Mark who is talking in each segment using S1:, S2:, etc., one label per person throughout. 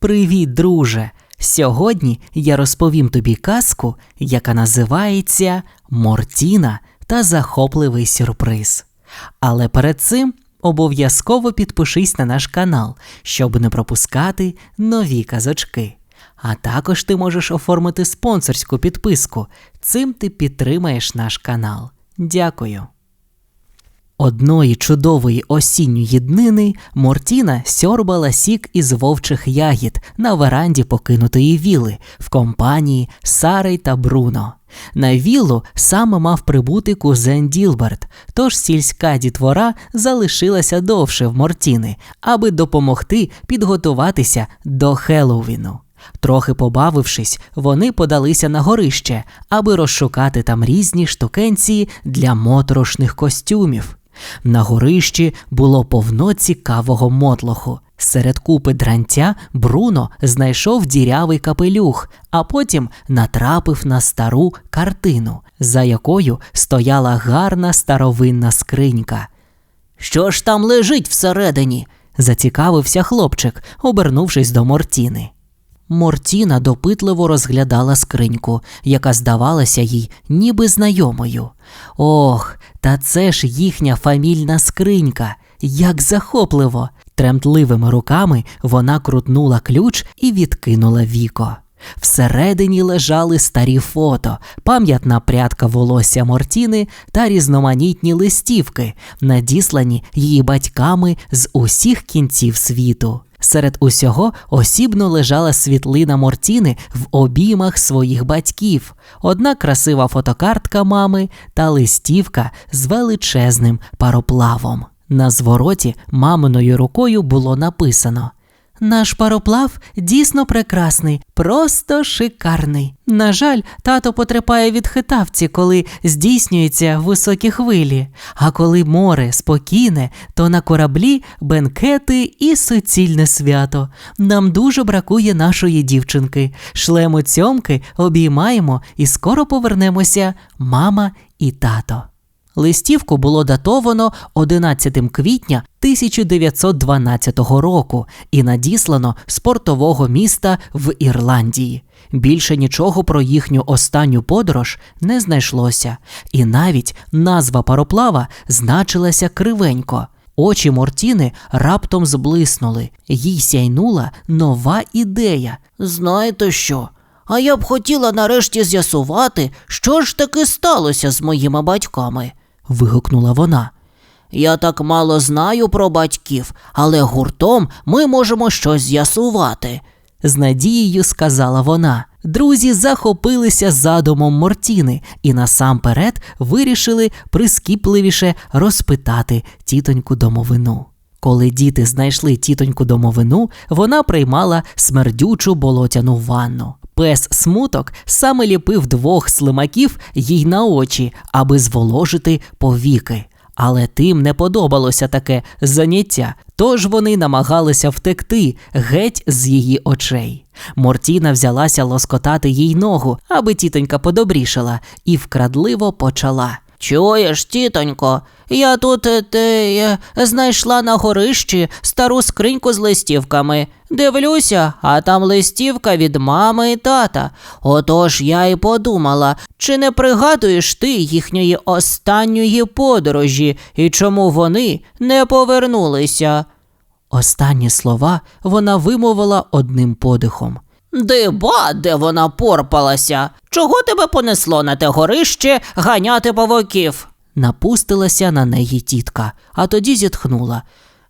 S1: Привіт, друже! Сьогодні я розповім тобі казку, яка називається Мортіна та захопливий сюрприз. Але перед цим обов'язково підпишись на наш канал, щоб не пропускати нові казочки. А також ти можеш оформити спонсорську підписку. Цим ти підтримаєш наш канал. Дякую. Одної чудової осінньої днини Мортіна сьорбала сік із вовчих ягід на веранді покинутої віли в компанії Сари та Бруно. На віллу саме мав прибути кузен Ділберт, тож сільська дітвора залишилася довше в Мортіни, аби допомогти підготуватися до Хеллоуіну. Трохи побавившись, вони подалися на горище, аби розшукати там різні штукенції для моторошних костюмів. На горищі було повно цікавого мотлоху. Серед купи дрантя Бруно знайшов дірявий капелюх, а потім натрапив на стару картину, за якою стояла гарна старовинна скринька. Що ж там лежить всередині? зацікавився хлопчик, обернувшись до Мортіни. Мортіна допитливо розглядала скриньку, яка здавалася їй ніби знайомою. Ох, та це ж їхня фамільна скринька, як захопливо. Тремтливими руками вона крутнула ключ і відкинула віко. Всередині лежали старі фото, пам'ятна прядка волосся Мортіни та різноманітні листівки, надіслані її батьками з усіх кінців світу. Серед усього осібно лежала світлина Мортіни в обіймах своїх батьків, одна красива фотокартка мами та листівка з величезним пароплавом. На звороті маминою рукою було написано наш пароплав дійсно прекрасний, просто шикарний. На жаль, тато потерпає від хитавці, коли здійснюються високі хвилі, а коли море спокійне, то на кораблі бенкети і суцільне свято. Нам дуже бракує нашої дівчинки. Шлемо цьомки, обіймаємо і скоро повернемося, мама і тато. Листівку було датовано 11 квітня 1912 року і надіслано з портового міста в Ірландії. Більше нічого про їхню останню подорож не знайшлося, і навіть назва пароплава значилася кривенько. Очі Мортіни раптом зблиснули, їй сяйнула нова ідея. Знаєте що? А я б хотіла нарешті з'ясувати, що ж таки сталося з моїми батьками вигукнула вона. Я так мало знаю про батьків, але гуртом ми можемо щось з'ясувати, з надією сказала вона. Друзі захопилися задумом Мортіни і насамперед вирішили прискіпливіше розпитати тітоньку домовину. Коли діти знайшли тітоньку домовину, вона приймала смердючу болотяну ванну. Пес смуток саме ліпив двох слимаків їй на очі, аби зволожити повіки. Але тим не подобалося таке заняття, тож вони намагалися втекти геть з її очей. Мортіна взялася лоскотати їй ногу, аби тітонька подобрішала, і вкрадливо почала. Чуєш, тітонько, я тут е, те, е, знайшла на горищі стару скриньку з листівками. Дивлюся, а там листівка від мами і тата. Отож я й подумала, чи не пригадуєш ти їхньої останньої подорожі і чому вони не повернулися? Останні слова вона вимовила одним подихом. Диба, де вона порпалася. Чого тебе понесло на те горище ганяти павуків? Напустилася на неї тітка, а тоді зітхнула.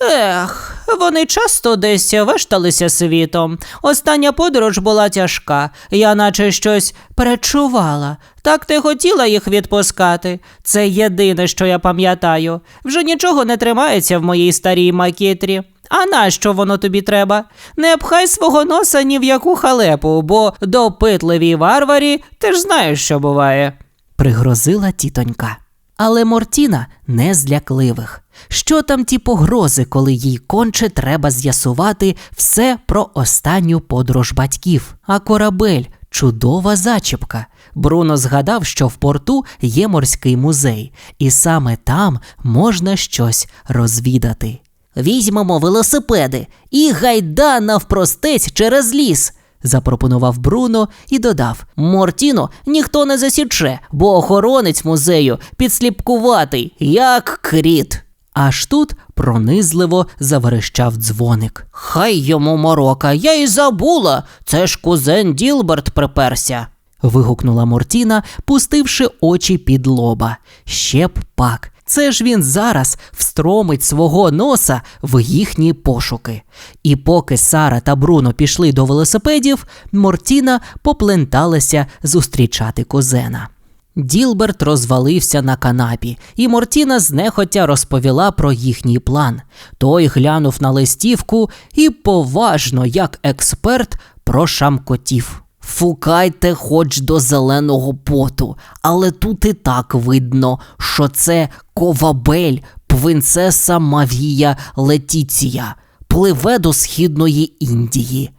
S1: Ех, вони часто десь вешталися світом. Остання подорож була тяжка, я наче щось перечувала. Так ти хотіла їх відпускати. Це єдине, що я пам'ятаю. Вже нічого не тримається в моїй старій макітрі. А нащо воно тобі треба? Не пхай свого носа ні в яку халепу, бо допитливій варварі ти ж знаєш, що буває. Пригрозила тітонька. Але Мортіна не злякливих. Що там ті погрози, коли їй конче треба з'ясувати все про останню подорож батьків, а корабель чудова зачіпка. Бруно згадав, що в порту є морський музей, і саме там можна щось розвідати. Візьмемо велосипеди і гайда навпростець через ліс, запропонував Бруно і додав: Мортіно ніхто не засіче, бо охоронець музею підсліпкуватий, як кріт. Аж тут пронизливо заверещав дзвоник. Хай йому морока, я й забула. Це ж кузен Ділберт приперся. вигукнула Мортіна, пустивши очі під лоба. Ще б пак. Це ж він зараз встромить свого носа в їхні пошуки. І поки Сара та Бруно пішли до велосипедів, Мортіна попленталася зустрічати кузена. Ділберт розвалився на канапі, і Мортіна знехотя розповіла про їхній план. Той глянув на листівку і поважно, як експерт, прошамкотів. Фукайте хоч до зеленого поту, але тут і так видно, що це ковабель, принцеса Мавія Летіція, пливе до східної Індії.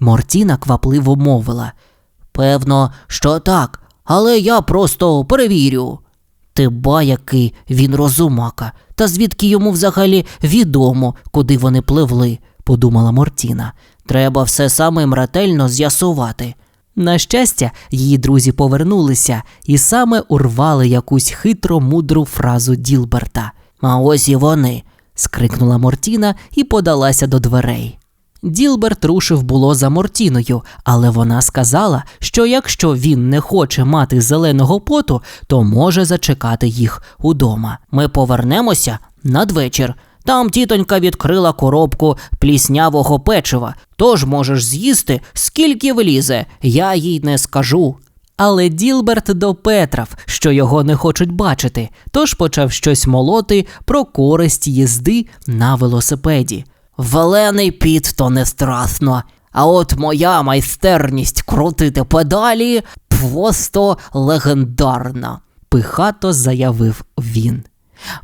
S1: Мортіна квапливо мовила. Певно, що так, але я просто перевірю. Ба який він розумака, та звідки йому взагалі відомо, куди вони пливли, подумала Мортіна. Треба все самим ретельно з'ясувати. На щастя, її друзі повернулися і саме урвали якусь хитро мудру фразу Ділберта. А ось і вони. скрикнула Мортіна і подалася до дверей. Ділберт рушив було за Мортіною, але вона сказала, що якщо він не хоче мати зеленого поту, то може зачекати їх удома. Ми повернемося надвечір. Там тітонька відкрила коробку пліснявого печива, тож можеш з'їсти, скільки влізе, я їй не скажу. Але Ділберт допетрав, що його не хочуть бачити, тож почав щось молоти про користь їзди на велосипеді. Велений піт то не страшно, а от моя майстерність крутити педалі просто легендарна, пихато заявив він.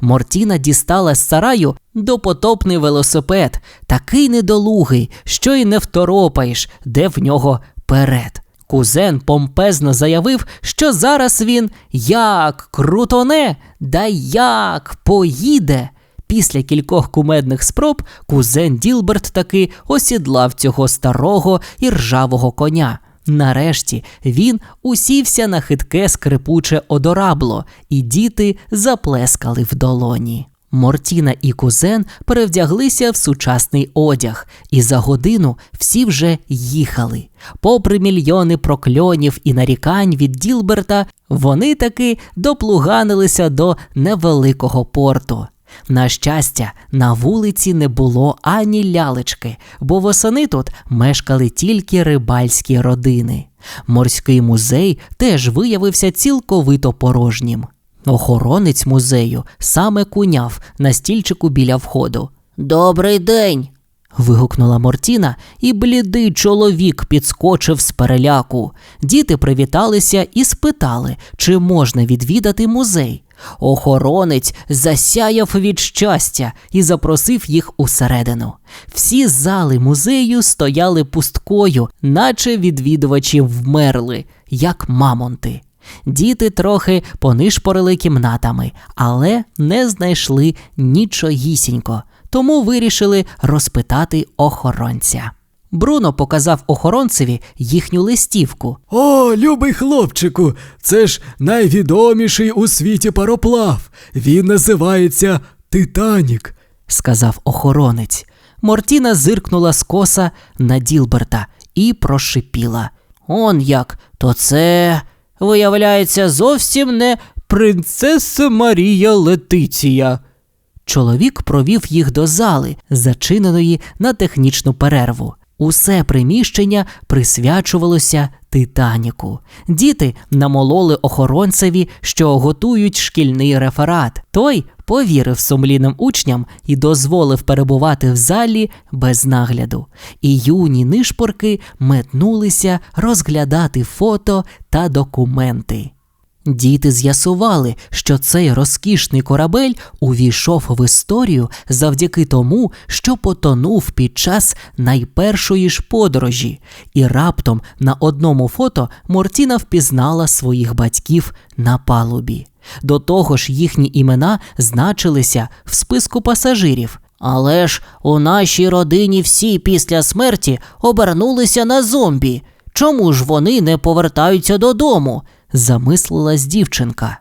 S1: Мортіна дістала з сараю допотопний велосипед, такий недолугий, що й не второпаєш, де в нього перед. Кузен помпезно заявив, що зараз він як крутоне, да як поїде. Після кількох кумедних спроб кузен Ділберт таки осідлав цього старого і ржавого коня. Нарешті він усівся на хитке скрипуче одорабло, і діти заплескали в долоні. Мортіна і кузен перевдяглися в сучасний одяг, і за годину всі вже їхали. Попри мільйони прокльонів і нарікань від Ділберта, вони таки доплуганилися до невеликого порту. На щастя, на вулиці не було ані лялечки, бо восени тут мешкали тільки рибальські родини. Морський музей теж виявився цілковито порожнім. Охоронець музею саме куняв на стільчику біля входу. Добрий день. вигукнула Мортіна, і блідий чоловік підскочив з переляку. Діти привіталися і спитали, чи можна відвідати музей. Охоронець засяяв від щастя і запросив їх усередину. Всі зали музею стояли пусткою, наче відвідувачі вмерли, як мамонти. Діти трохи понишпорили кімнатами, але не знайшли нічогісінько, тому вирішили розпитати охоронця. Бруно показав охоронцеві їхню листівку.
S2: О, любий хлопчику, це ж найвідоміший у світі пароплав. Він називається Титанік.
S1: сказав охоронець. Мортіна зиркнула скоса на Ділберта і прошипіла. Он як, то це, виявляється, зовсім не принцеса Марія Летиція. Чоловік провів їх до зали, зачиненої на технічну перерву. Усе приміщення присвячувалося Титаніку. Діти намололи охоронцеві, що готують шкільний реферат. Той повірив сумлінним учням і дозволив перебувати в залі без нагляду. І юні нишпорки метнулися розглядати фото та документи. Діти з'ясували, що цей розкішний корабель увійшов в історію завдяки тому, що потонув під час найпершої ж подорожі, і раптом на одному фото Мортіна впізнала своїх батьків на палубі. До того ж, їхні імена значилися в списку пасажирів. Але ж у нашій родині всі після смерті обернулися на зомбі. Чому ж вони не повертаються додому? Замислилась дівчинка.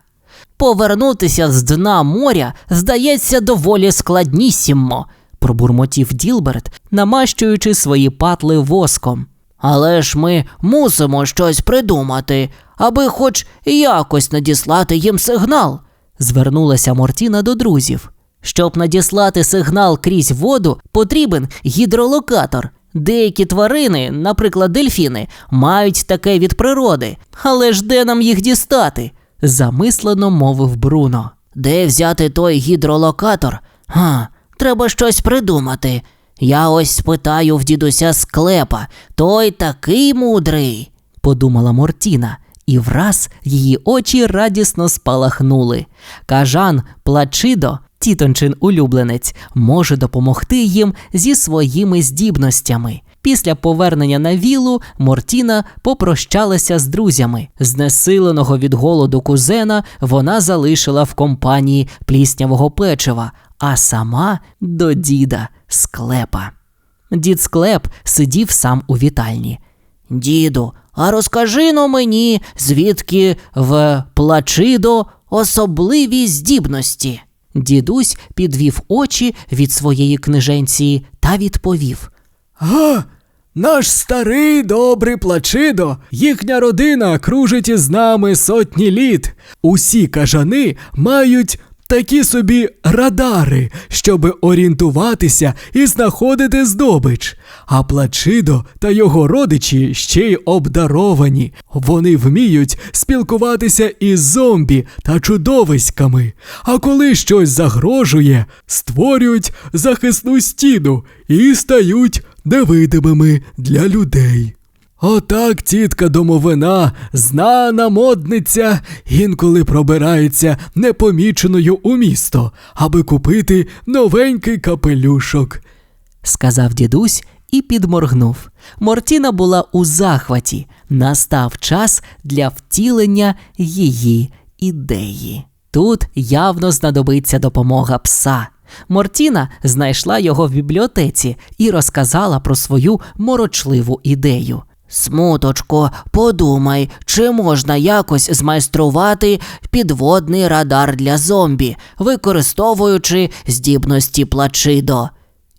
S1: Повернутися з дна моря здається доволі складнісімо, пробурмотів Ділберт, намащуючи свої патли воском. Але ж ми мусимо щось придумати, аби хоч якось надіслати їм сигнал, звернулася Мортіна до друзів. Щоб надіслати сигнал крізь воду, потрібен гідролокатор. Деякі тварини, наприклад, дельфіни, мають таке від природи. Але ж де нам їх дістати? замислено мовив Бруно. Де взяти той гідролокатор? Га, треба щось придумати. Я ось спитаю в дідуся склепа, той такий мудрий, подумала Мортіна, і враз її очі радісно спалахнули. Кажан Плачидо, тітончин улюбленець, може допомогти їм зі своїми здібностями. Після повернення на вілу Мортіна попрощалася з друзями. Знесиленого від голоду кузена вона залишила в компанії пліснявого печива, а сама до діда склепа. Дід склеп сидів сам у вітальні. Діду, а розкажи но мені, звідки в плачидо особливі здібності. Дідусь підвів очі від своєї книженці та відповів.
S2: Га, наш старий добрий плачидо, їхня родина кружить із нами сотні літ. Усі кажани мають такі собі радари, щоб орієнтуватися і знаходити здобич. А плачидо та його родичі ще й обдаровані. Вони вміють спілкуватися із зомбі та чудовиськами. А коли щось загрожує, створюють захисну стіну і стають невидимими для людей. Отак тітка домовина, знана модниця, інколи пробирається непоміченою у місто, аби купити новенький капелюшок.
S1: сказав дідусь і підморгнув. Мортіна була у захваті. Настав час для втілення її ідеї. Тут явно знадобиться допомога пса. Мортіна знайшла його в бібліотеці і розказала про свою морочливу ідею. Смуточко, подумай, чи можна якось змайструвати підводний радар для зомбі, використовуючи здібності плачидо.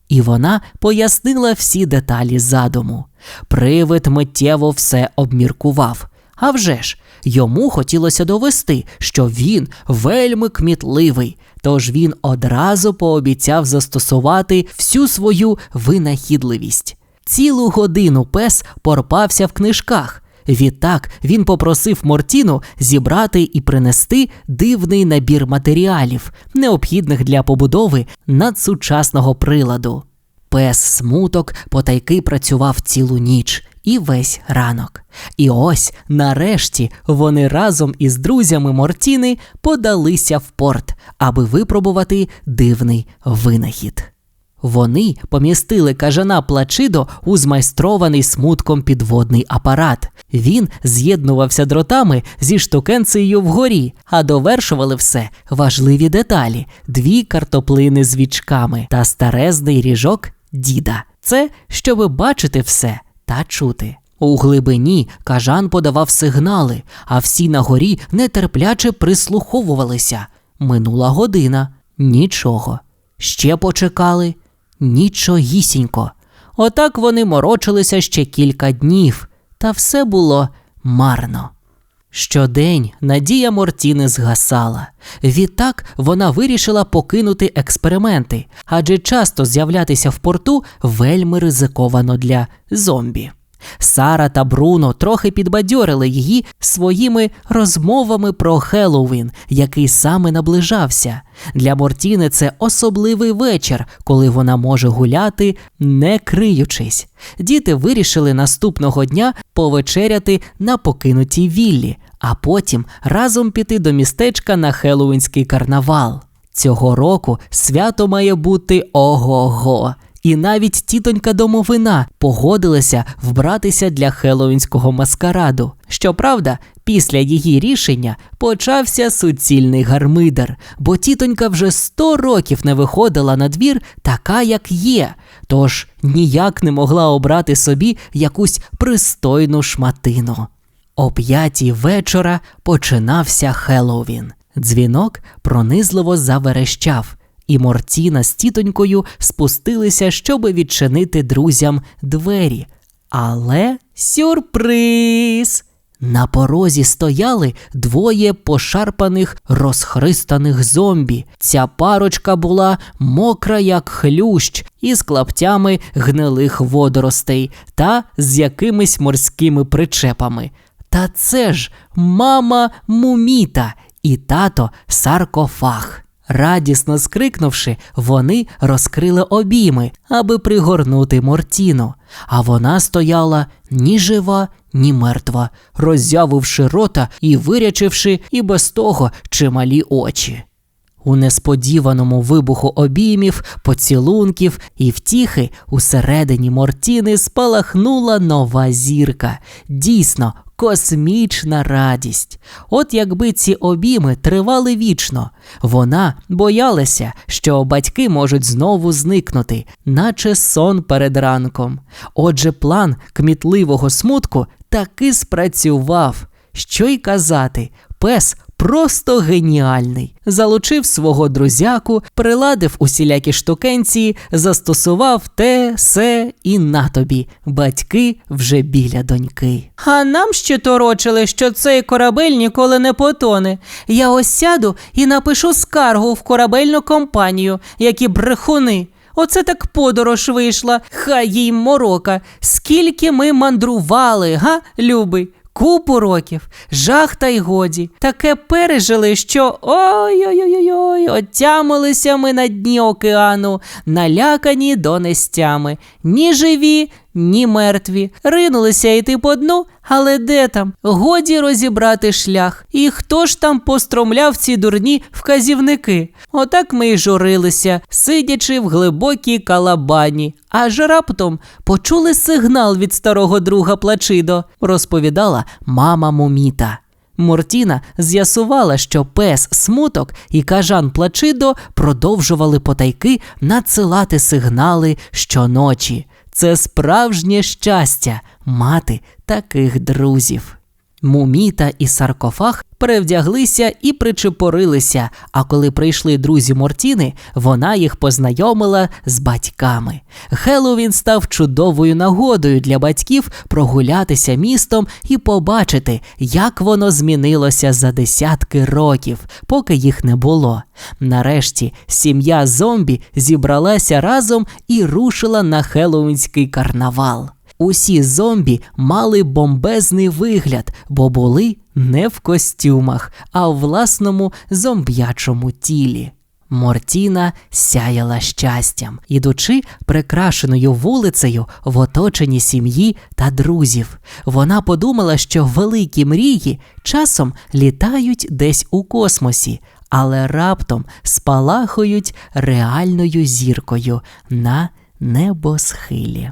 S1: І вона пояснила всі деталі задуму. Привид миттєво все обміркував. А вже ж, йому хотілося довести, що він вельми кмітливий, тож він одразу пообіцяв застосувати всю свою винахідливість. Цілу годину пес порпався в книжках. Відтак він попросив Мортіну зібрати і принести дивний набір матеріалів, необхідних для побудови надсучасного приладу. Пес смуток потайки працював цілу ніч і весь ранок. І ось, нарешті, вони разом із друзями Мортіни подалися в порт, аби випробувати дивний винахід. Вони помістили кажана Плачидо у змайстрований смутком підводний апарат. Він з'єднувався дротами зі штукенцією вгорі, а довершували все важливі деталі: дві картоплини з вічками та старезний ріжок діда. Це щоби бачити все та чути. У глибині кажан подавав сигнали, а всі на горі нетерпляче прислуховувалися. Минула година. Нічого. Ще почекали. Нічогісінько. Отак вони морочилися ще кілька днів, та все було марно. Щодень надія Мортіни згасала. Відтак вона вирішила покинути експерименти, адже часто з'являтися в порту вельми ризиковано для зомбі. Сара та Бруно трохи підбадьорили її своїми розмовами про Хеллоуін, який саме наближався. Для Мортіни це особливий вечір, коли вона може гуляти, не криючись. Діти вирішили наступного дня повечеряти на покинутій віллі, а потім разом піти до містечка на Хеллоуінський карнавал. Цього року свято має бути ого-го. І навіть тітонька домовина погодилася вбратися для хеллоуінського маскараду. Щоправда, після її рішення почався суцільний гармидер, бо тітонька вже сто років не виходила на двір така, як є, тож ніяк не могла обрати собі якусь пристойну шматину. О п'ятій вечора починався Хеллоуін. Дзвінок пронизливо заверещав, і Мортіна з тітонькою спустилися, щоби відчинити друзям двері. Але сюрприз! На порозі стояли двоє пошарпаних, розхристаних зомбі. Ця парочка була мокра, як хлющ, із клаптями гнилих водоростей та з якимись морськими причепами. Та це ж мама муміта і тато саркофаг. Радісно скрикнувши, вони розкрили обійми, аби пригорнути Мортіну, а вона стояла ні жива, ні мертва, роззявивши рота і вирячивши і без того чималі очі. У несподіваному вибуху обіймів, поцілунків і втіхи усередині Мортіни спалахнула нова зірка. Дійсно, космічна радість. От якби ці обійми тривали вічно, вона боялася, що батьки можуть знову зникнути, наче сон перед ранком. Отже, план кмітливого смутку таки спрацював. Що й казати, пес просто геніальний. Залучив свого друзяку, приладив усілякі штукенції, застосував те, се і на тобі. Батьки вже біля доньки.
S3: А нам ще торочили, що цей корабель ніколи не потоне. Я ось сяду і напишу скаргу в корабельну компанію, які брехуни. Оце так подорож вийшла, хай їй морока. Скільки ми мандрували, га, любий? Купу років, жах та й годі. Таке пережили, що ой-ой-ой-ой, отямилися ми на дні океану, налякані донестями. Ні живі, ні мертві. Ринулися йти по дну, але де там? Годі розібрати шлях. І хто ж там постромляв ці дурні вказівники? Отак ми й журилися, сидячи в глибокій калабані. Аж раптом почули сигнал від старого друга Плачидо, розповідала мама Муміта. Мортіна з'ясувала, що пес смуток і кажан Плачидо продовжували потайки надсилати сигнали щоночі. Це справжнє щастя мати таких друзів. Муміта і саркофаг перевдяглися і причепорилися, а коли прийшли друзі Мортіни, вона їх познайомила з батьками. Хеллоуін став чудовою нагодою для батьків прогулятися містом і побачити, як воно змінилося за десятки років, поки їх не було. Нарешті сім'я зомбі зібралася разом і рушила на хеллоуінський карнавал. Усі зомбі мали бомбезний вигляд, бо були не в костюмах, а в власному зомб'ячому тілі. Мортіна сяяла щастям, ідучи прикрашеною вулицею в оточенні сім'ї та друзів. Вона подумала, що великі мрії часом літають десь у космосі, але раптом спалахують реальною зіркою на небосхилі.